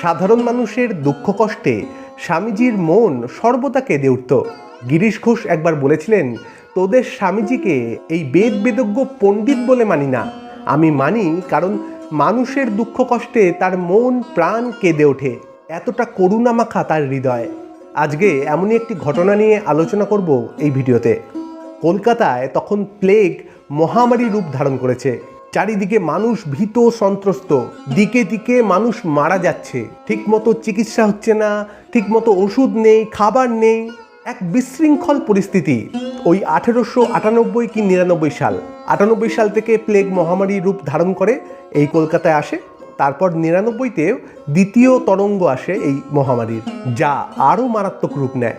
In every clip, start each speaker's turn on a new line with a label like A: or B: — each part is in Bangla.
A: সাধারণ মানুষের দুঃখ কষ্টে স্বামীজির মন সর্বদা কেঁদে উঠত। গিরিশ ঘোষ একবার বলেছিলেন, তোদের স্বামীজিকে এই বেদ বেদজ্ঞ পণ্ডিত বলে মানি না। আমি মানি কারণ মানুষের দুঃখ কষ্টে তার মন, প্রাণ কেঁদে ওঠে। এতটা করুণা মাখা তার হৃদয়। আজকে এমনই একটি ঘটনা নিয়ে আলোচনা করব এই ভিডিওতে। কলকাতায় তখন প্লেগ মহামারী রূপ ধারণ করেছে। চারিদিকে মানুষ ভীত সন্ত্রস্ত। দিকে দিকে মানুষ মারা যাচ্ছে। ঠিকমতো চিকিৎসা হচ্ছে না, ঠিকমতো ওষুধ নেই, খাবার নেই। এক বিশৃঙ্খল পরিস্থিতি। ওই আঠেরোশো আটানব্বই কি নিরানব্বই সাল? আটানব্বই সাল থেকে প্লেগ মহামারী রূপ ধারণ করে, এই কলকাতায় আসে। তারপর নিরানব্বইতে দ্বিতীয় তরঙ্গ আসে এই মহামারীর, যা আরও মারাত্মক রূপ নেয়।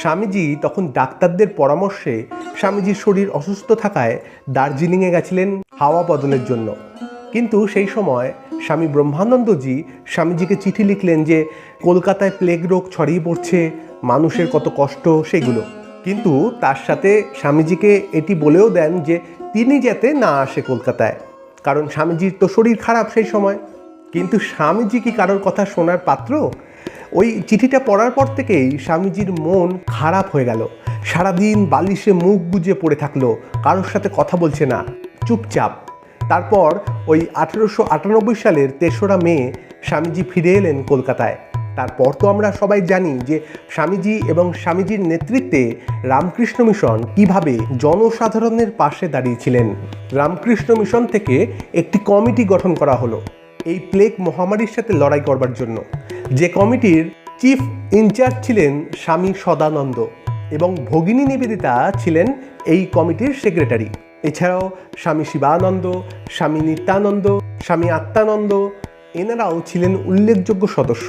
A: স্বামীজি তখন ডাক্তারদের পরামর্শে স্বামীজির শরীর অসুস্থ থাকায় দার্জিলিংয়ে গেছিলেন। হাওয়া বদলের জন্য। কিন্তু সেই সময় স্বামী ব্রহ্মানন্দজি স্বামীজিকে চিঠি লিখলেন যে, কলকাতায় প্লেগ রোগ ছড়িয়ে পড়ছে, মানুষের কত কষ্ট, সেগুলো। কিন্তু তার সাথে স্বামীজিকে এটি বলেও দেন যে, তিনি যাতে না আসে কলকাতায়। কারণ স্বামীজির তো শরীর খারাপ সেই সময়। কিন্তু স্বামীজি কি কারোর কথা শোনার পাত্র? ওই চিঠিটা পড়ার পর থেকেই স্বামীজির মন খারাপ হয়ে গেল। সারাদিন বালিশে মুখ গুজে পড়ে থাকল, কারোর সাথে কথা বলছে না। চুপচাপ। তারপর ওই আঠেরোশো আটানব্বই সালের তেসরা মে স্বামীজি ফিরে এলেন কলকাতায়। তারপর তো আমরা সবাই জানি যে স্বামীজি এবং স্বামীজির নেতৃত্বে রামকৃষ্ণ মিশন কীভাবে জনসাধারণের পাশে দাঁড়িয়েছিলেন। রামকৃষ্ণ মিশন থেকে একটি কমিটি গঠন করা হলো এই প্লেগ মহামারীর সাথে লড়াই করবার জন্য। যে কমিটির চিফ ইনচার্জ ছিলেন স্বামী সদানন্দ এবং ভগিনী নিবেদিতা ছিলেন এই কমিটির সেক্রেটারি। এছাড়াও স্বামী শিবানন্দ, স্বামী নিত্যানন্দ, স্বামী আত্মানন্দ, এনারাও ছিলেন উল্লেখযোগ্য সদস্য।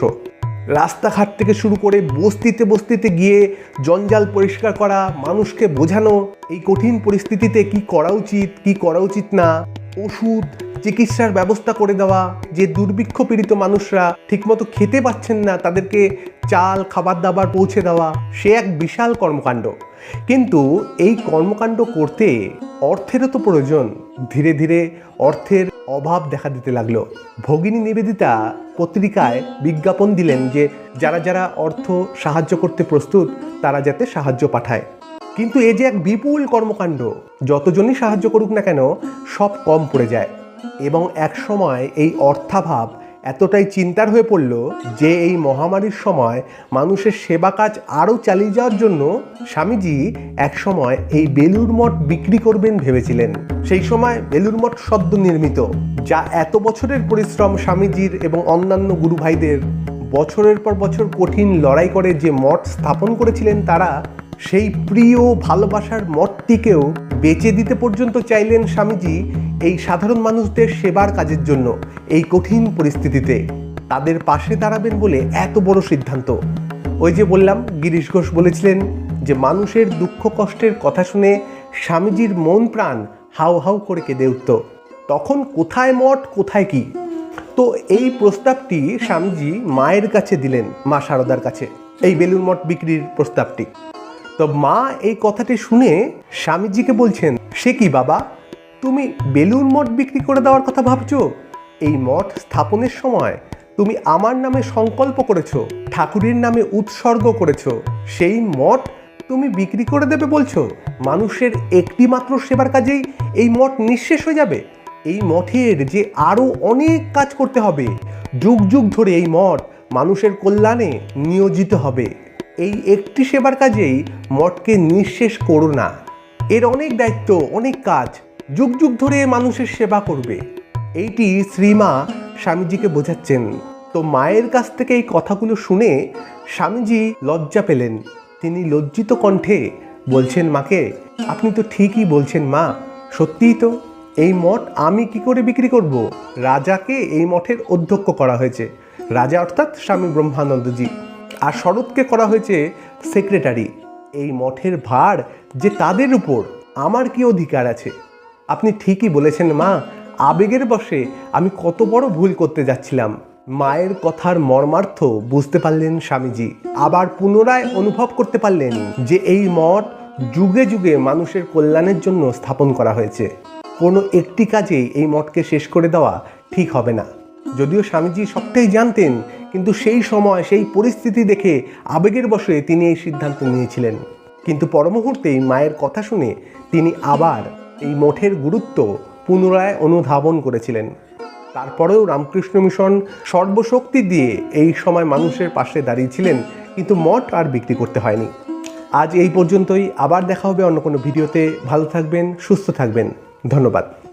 A: রাস্তাঘাট থেকে শুরু করে বস্তিতে বস্তিতে গিয়ে জঞ্জাল পরিষ্কার করা, মানুষকে বোঝানো, এই কঠিন পরিস্থিতিতে কি করা উচিত, কি করা উচিত না, ওষুধ, চিকিৎসার ব্যবস্থা করে দেওয়া, যে দুর্ভিক্ষ পীড়িত মানুষরা ঠিকমতো খেতে পাচ্ছেন না, তাদেরকে চাল, খাবার দাবার পৌঁছে দেওয়া, সে এক বিশাল কর্মকাণ্ড। কিন্তু এই কর্মকাণ্ড করতে অর্থেরও তো প্রয়োজন। ধীরে ধীরে অর্থের অভাব দেখা দিতে লাগল। ভগিনী নিবেদিতা পত্রিকায় বিজ্ঞাপন দিলেন যে, যারা যারা অর্থ সাহায্য করতে প্রস্তুত, তারা যাতে সাহায্য পাঠায়। কিন্তু এ যে এক বিপুল কর্মকাণ্ড, যতজনই সাহায্য করুক না কেন, সব কম পড়ে যায়। এবং এক সময় এই অর্থাভাব এতটাই চিন্তার হয়ে পড়ল যে এই মহামারীর সময় মানুষের সেবা কাজ আরও চালিয়ে যাওয়ার জন্য স্বামীজি এক সময় এই বেলুর মঠ বিক্রি করবেন ভেবেছিলেন। সেই সময় বেলুর মঠ সদ্য নির্মিত, যা এত বছরের পরিশ্রম স্বামীজির এবং অন্যান্য গুরু ভাইদের বছরের পর বছর কঠিন লড়াই করে যে মঠ স্থাপন করেছিলেন তারা সেই প্রিয় ভালোবাসার মঠটিকেও বেচে দিতে পর্যন্ত চাইলেন স্বামীজি এই সাধারণ মানুষদের সেবার কাজের জন্য এই কঠিন পরিস্থিতিতে। তাদের পাশে দাঁড়াবেন বলে এত বড় সিদ্ধান্ত। ওই যে বললাম, গিরিশ ঘোষ বলেছিলেন যে, মানুষের দুঃখ কষ্টের কথা শুনে স্বামীজির মন প্রাণ হাউ হাউ করে কেঁদে উঠত। তখন কোথায় মঠ, কোথায় কি? তো এই প্রস্তাবটি স্বামীজি মায়ের কাছে দিলেন, মা শারদার কাছে, এই বেলুর মঠ বিক্রির প্রস্তাবটি। তো মা এই কথাটি শুনে স্বামীজিকে বলছেন, সে কি বাবা? তুমি বেলুন মঠ বিক্রি করে দেওয়ার কথা ভাবছ? এই মঠ স্থাপনের সময় তুমি আমার নামে সংকল্প করেছ, ঠাকুরের নামে উৎসর্গ করেছ। সেই মঠ তুমি বিক্রি করে দেবে বলছো। মানুষের একটি মাত্র সেবার কাজেই এই মঠ নিঃশেষ হয়ে যাবে। এই মঠের যে আরও অনেক কাজ করতে হবে। যুগ যুগ ধরে এই মঠ মানুষের কল্যাণে নিয়োজিত হবে। এই একটি সেবার কাজেই মঠকে নিঃশেষ করো না। এর অনেক দায়িত্ব, অনেক কাজ যুগ যুগ ধরে মানুষের সেবা করবে। এইটি শ্রীমা স্বামীজিকে বোঝাচ্ছেন। তো মায়ের কাছ থেকে এই কথাগুলো শুনে স্বামীজি লজ্জা পেলেন। তিনি লজ্জিত কণ্ঠে বলছেন, মাকে, আপনি তো ঠিকই বলছেন, মা। সত্যিই তো, এই মঠ আমি কি করে বিক্রি করব? রাজাকে এই মঠের অধ্যক্ষ করা হয়েছে। রাজা অর্থাৎ স্বামী ব্রহ্মানন্দজি। আর শরৎকে করা হয়েছে সেক্রেটারি এই মঠের ভার যে তাদের উপর আমার কি অধিকার আছে? আপনি ঠিকই বলেছেন মা, আবেগের বশে আমি কত বড় ভুল করতে যাচ্ছিলাম। মায়ের কথার মর্মার্থ বুঝতে পারলেন স্বামীজি, আবার পুনরায় অনুভব করতে পারলেন যে এই মঠ যুগে যুগে মানুষের কল্যাণের জন্য স্থাপন করা হয়েছে। কোনো একটি কাজেই এই মঠকে শেষ করে দেওয়া ঠিক হবে না। যদিও স্বামীজি সবটাই জানতেন কিন্তু সেই সময়, সেই পরিস্থিতি দেখে আবেগের বশে তিনি এই সিদ্ধান্ত নিয়েছিলেন। কিন্তু পরমুহূর্তেই মায়ের কথা শুনে তিনি আবার এই মঠের গুরুত্ব পুনরায় অনুধাবন করেছিলেন। তারপরেও রামকৃষ্ণ মিশন সর্বশক্তি দিয়ে এই সময় মানুষের পাশে দাঁড়িয়েছিলেন, কিন্তু মঠ আর বিক্রি করতে হয়নি। আজ এই পর্যন্তই, আবার দেখা হবে অন্য কোনো ভিডিওতে। ভালো থাকবেন, সুস্থ থাকবেন। ধন্যবাদ।